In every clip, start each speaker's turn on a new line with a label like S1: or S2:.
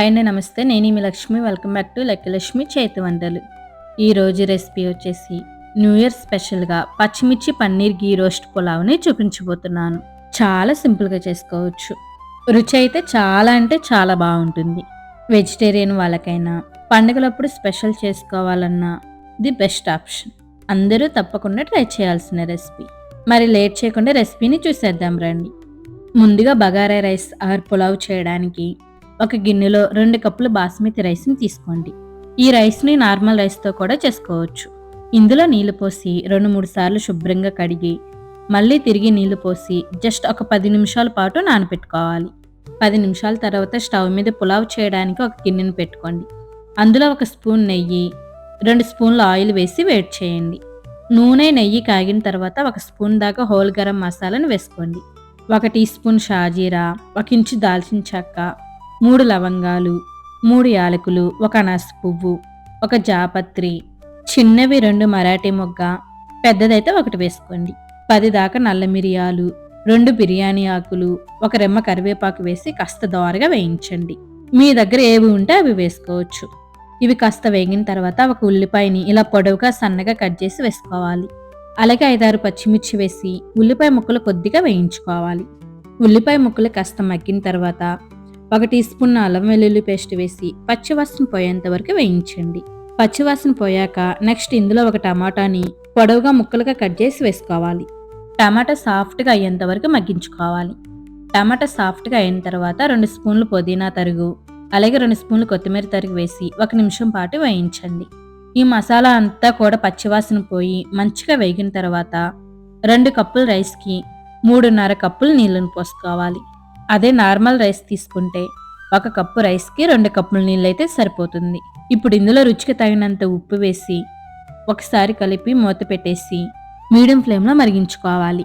S1: Hi అండి నమస్తే. నేను మీ Lakshmi. Welcome back to Lakshmi చేతి వంటలు ఈరోజు రెసిపీ వచ్చేసి న్యూ ఇయర్ స్పెషల్గా పచ్చిమిర్చి పన్నీర్ గీ రోస్ట్ పులావ్ని చూపించబోతున్నాను. చాలా సింపుల్గా చేసుకోవచ్చు. రుచి అయితే చాలా అంటే చాలా బాగుంటుంది. వెజిటేరియన్ వాళ్ళకైనా పండుగలప్పుడు స్పెషల్ చేసుకోవాలన్నా ది బెస్ట్ ఆప్షన్. అందరూ తప్పకుండా ట్రై చేయాల్సిన రెసిపీ. మరి లేట్ చేయకుండా రెసిపీని చూసేద్దాం రండి. ముందుగా బగారా రైస్ ఆర్ పులావ్ చేయడానికి ఒక గిన్నెలో రెండు కప్పులు బాస్మతి రైస్ని తీసుకోండి. ఈ రైస్ని నార్మల్ రైస్తో కూడా చేసుకోవచ్చు. ఇందులో నీళ్ళు పోసి రెండు మూడు సార్లు శుభ్రంగా కడిగి మళ్ళీ తిరిగి నీళ్ళు పోసి జస్ట్ ఒక పది నిమిషాల పాటు నానబెట్టుకోవాలి పది నిమిషాల తర్వాత స్టవ్ మీద పులావ్ చేయడానికి ఒక గిన్నెను పెట్టుకోండి. అందులో ఒక స్పూన్ నెయ్యి రెండు స్పూన్లు ఆయిల్ వేసి వేడి చేయండి. నూనె నెయ్యి కాగిన తర్వాత ఒక స్పూన్ దాకా హోల్ గరం మసాలాను వేసుకోండి. ఒక టీ స్పూన్ షాజీరా ఒక ఇంచు దాల్చిన చెక్క మూడు లవంగాలు మూడు యాలకులు ఒక అనాస పువ్వు ఒక జాపత్రి చిన్నవి రెండు మరాఠీ మొగ్గ పెద్దదైతే ఒకటి వేసుకోండి. పది దాకా నల్ల మిరియాలు రెండు బిర్యానీ ఆకులు ఒక రెమ్మ కరివేపాకు వేసి కాస్త దోరగా వేయించండి. మీ దగ్గర ఏవి ఉంటే అవి వేసుకోవచ్చు. ఇవి కాస్త వేగిన తర్వాత ఒక ఉల్లిపాయని ఇలా పొడవుగా సన్నగా కట్ చేసి వేసుకోవాలి. అలాగే ఐదారు పచ్చిమిర్చి వేసి ఉల్లిపాయ ముక్కలు కొద్దిగా వేయించుకోవాలి. ఉల్లిపాయ ముక్కలు కాస్త మగ్గిన తర్వాత ఒక టీ స్పూన్ అల్లం వెల్లుల్లి పేస్ట్ వేసి పచ్చివాసన పోయేంత వరకు వేయించండి. పచ్చివాసన పోయాక నెక్స్ట్ ఇందులో ఒక టమాటాని పొడవుగా ముక్కలుగా కట్ చేసి వేసుకోవాలి. టమాటా సాఫ్ట్గా అయ్యేంత వరకు మగ్గించుకోవాలి. టమాటా సాఫ్ట్గా అయిన తర్వాత రెండు స్పూన్లు పుదీనా తరుగు అలాగే రెండు స్పూన్లు కొత్తిమీర తరుగు వేసి ఒక నిమిషం పాటు వేయించండి. ఈ మసాలా అంతా కూడా పచ్చివాసన పోయి మంచిగా వేగిన తర్వాత రెండు కప్పుల రైస్కి మూడున్నర కప్పులు నీళ్ళను పోసుకోవాలి. అదే నార్మల్ రైస్ తీసుకుంటే ఒక కప్పు రైస్కి రెండు కప్పుల నీళ్ళైతే సరిపోతుంది. ఇప్పుడు ఇందులో రుచికి తగినంత ఉప్పు వేసి ఒకసారి కలిపి మూత పెట్టేసి మీడియం ఫ్లేమ్లో మరిగించుకోవాలి.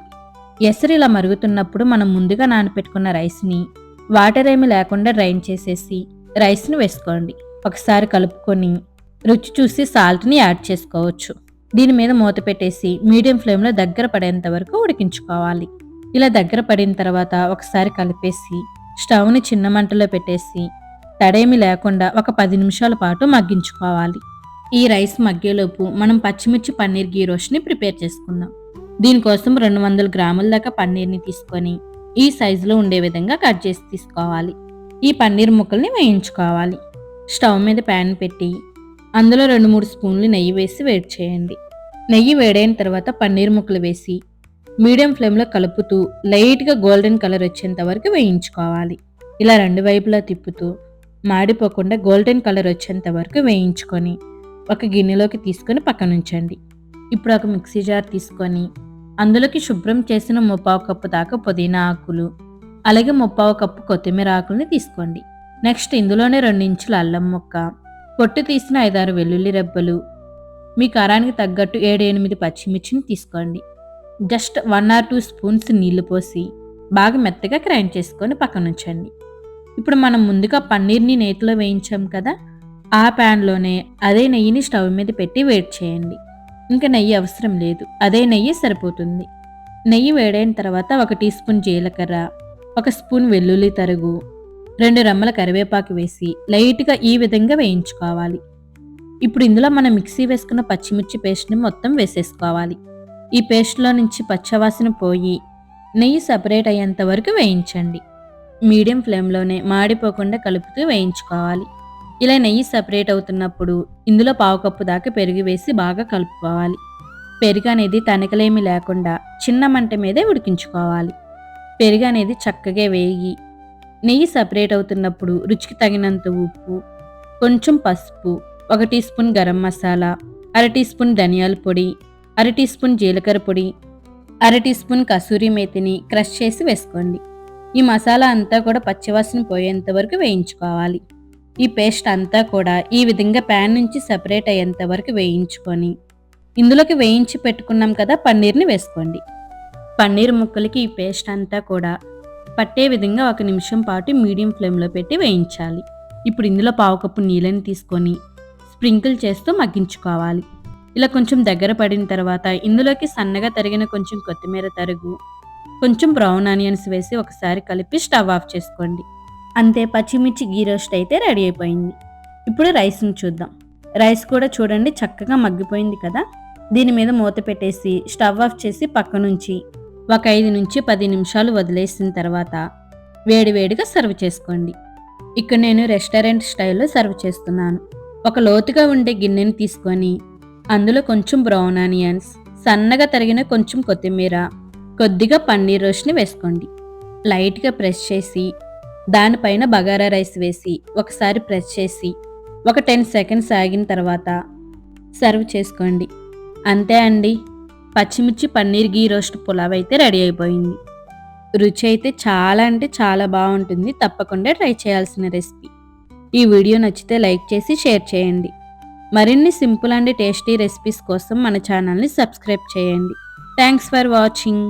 S1: ఎసరు ఇలా మరుగుతున్నప్పుడు మనం ముందుగా నానపెట్టుకున్న రైస్ని వాటర్ ఏమి లేకుండా డ్రైన్ చేసేసి రైస్ని వేసుకోండి. ఒకసారి కలుపుకొని రుచి చూసి సాల్ట్ని యాడ్ చేసుకోవచ్చు. దీని మీద మూత పెట్టేసి మీడియం ఫ్లేమ్లో దగ్గర పడేంత వరకు ఉడికించుకోవాలి. ఇలా దగ్గర పడిన తర్వాత ఒకసారి కలిపేసి స్టవ్ని చిన్న మంటలో పెట్టేసి తడేమి లేకుండా ఒక పది నిమిషాల పాటు మగ్గించుకోవాలి. ఈ రైస్ మగ్గేలోపు మనం పచ్చిమిర్చి పన్నీర్ గీ రోస్ట్ని ప్రిపేర్ చేసుకుందాం. దీనికోసం రెండు వందల గ్రాముల దాకా పన్నీర్ని తీసుకొని ఈ సైజులో ఉండే విధంగా కట్ చేసి తీసుకోవాలి. ఈ పన్నీర్ ముక్కల్ని వేయించుకోవాలి. స్టవ్ మీద ప్యాన్ పెట్టి అందులో రెండు మూడు స్పూన్లు నెయ్యి వేసి వేడి చేయండి. నెయ్యి వేడైన తర్వాత పన్నీర్ ముక్కలు వేసి మీడియం ఫ్లేమ్లో కలుపుతూ లైట్గా గోల్డెన్ కలర్ వచ్చేంత వరకు వేయించుకోవాలి. ఇలా రెండు వైపులా తిప్పుతూ మాడిపోకుండా గోల్డెన్ కలర్ వచ్చేంత వరకు వేయించుకొని ఒక గిన్నెలోకి తీసుకొని పక్కనుంచండి ఇప్పుడు ఒక మిక్సీ జార్ తీసుకొని అందులోకి శుభ్రం చేసిన ముప్పావు కప్పు దాకా పుదీనా ఆకులు అలాగే ముప్పావు కప్పు కొత్తిమీర ఆకుల్ని తీసుకోండి. నెక్స్ట్ ఇందులోనే ఇంచుల అల్లం ముక్క పొట్టు తీసిన ఐదారు వెల్లుల్లి రెబ్బలు మీ కారానికి తగ్గట్టు ఏడు ఎనిమిది పచ్చిమిర్చిని తీసుకోండి. Just one or two spoons నీళ్ళు పోసి బాగా మెత్తగా గ్రైండ్ చేసుకొని పక్కన ఉంచండి. ఇప్పుడు మనం ముందుగా పన్నీర్ని నేతిలో వేయించాం కదా ఆ ప్యాన్లోనే అదే నెయ్యిని స్టవ్ మీద పెట్టి వేడి చేయండి. ఇంకా నెయ్యి అవసరం లేదు అదే నెయ్యి సరిపోతుంది. నెయ్యి వేడైన తర్వాత ఒక టీ స్పూన్ జీలకర్ర ఒక స్పూన్ వెల్లుల్లి తరుగు రెండు రెమ్మల కరివేపాకు వేసి లైట్గా ఈ విధంగా వేయించుకోవాలి. ఇప్పుడు ఇందులో మనం మిక్సీ వేసుకున్న పచ్చిమిర్చి పేస్ట్ని మొత్తం వేసేసుకోవాలి. ఈ పేస్ట్లో నుంచి పచ్చవాసన పోయి నెయ్యి సపరేట్ అయ్యేంత వరకు వేయించండి. మీడియం ఫ్లేమ్లోనే మాడిపోకుండా కలుపుతూ వేయించుకోవాలి. ఇలా నెయ్యి సపరేట్ అవుతున్నప్పుడు ఇందులో పావు కప్పు దాకా పెరుగు వేసి బాగా కలుపుకోవాలి. పెరుగు అనేది తనకలేమి లేకుండా చిన్న మంట మీదే ఉడికించుకోవాలి. పెరుగు అనేది చక్కగా వేగి నెయ్యి సపరేట్ అవుతున్నప్పుడు రుచికి తగినంత ఉప్పు కొంచెం పసుపు ఒక టీ స్పూన్ గరం మసాలా అర టీ స్పూన్ ధనియాల పొడి అర టీ స్పూన్ జీలకర్ర పొడి అర టీ స్పూన్ కసూరి మేతిని క్రష్ చేసి వేసుకోండి. ఈ మసాలా అంతా కూడా పచ్చివాసన పోయేంత వరకు వేయించుకోవాలి. ఈ పేస్ట్ అంతా కూడా ఈ విధంగా ప్యాన్ నుంచి సపరేట్ అయ్యేంత వరకు వేయించుకొని ఇందులోకి వేయించి పెట్టుకున్నాం కదా పన్నీర్ని వేసుకోండి. పన్నీర్ ముక్కలకి ఈ పేస్ట్ అంతా కూడా పట్టే విధంగా ఒక నిమిషం పాటు మీడియం ఫ్లేమ్లో పెట్టి వేయించాలి. ఇప్పుడు ఇందులో పావు కప్పు నీళ్ళని తీసుకొని స్ప్రింకిల్ చేస్తూ మగ్గించుకోవాలి. ఇలా కొంచెం దగ్గర పడిన తర్వాత ఇందులోకి సన్నగా తరిగిన కొంచెం కొత్తిమీర తరుగు కొంచెం బ్రౌన్ ఆనియన్స్ వేసి ఒకసారి కలిపి స్టవ్ ఆఫ్ చేసుకోండి. అంతే పచ్చిమిర్చి గీ రోస్ట్ అయితే రెడీ అయిపోయింది. ఇప్పుడు రైస్ని చూద్దాం. రైస్ కూడా చూడండి చక్కగా మగ్గిపోయింది కదా? దీని మీద మూత పెట్టేసి స్టవ్ ఆఫ్ చేసి పక్క నుంచి ఒక ఐదు నుంచి పది నిమిషాలు వదిలేసిన తర్వాత వేడివేడిగా సర్వ్ చేసుకోండి. ఇక్కడ నేను రెస్టారెంట్ స్టైల్లో సర్వ్ చేస్తున్నాను. ఒక లోతుగా ఉండే గిన్నెని తీసుకొని అందులో కొంచెం బ్రౌన్ ఆనియన్స్ సన్నగా తరిగిన కొంచెం కొత్తిమీర కొద్దిగా పన్నీర్ రోస్ట్ని వేసుకోండి. లైట్గా ప్రెస్ చేసి దానిపైన బగారా రైస్ వేసి ఒకసారి ప్రెస్ చేసి ఒక టెన్ సెకండ్స్ ఆగిన తర్వాత సర్వ్ చేసుకోండి. అంతే అండి. పచ్చిమిర్చి పన్నీర్ గీ రోస్ట్ పులావ్ అయితే రెడీ అయిపోయింది. రుచి అయితే చాలా అంటే చాలా బాగుంటుంది. తప్పకుండా ట్రై చేయాల్సిన రెసిపీ. ఈ వీడియో నచ్చితే లైక్ చేసి షేర్ చేయండి. మరిన్ని సింపుల్ అండ్ టేస్టీ రెసిపీస్ కోసం మన ఛానల్ని సబ్స్క్రైబ్ చేయండి. Thanks for watching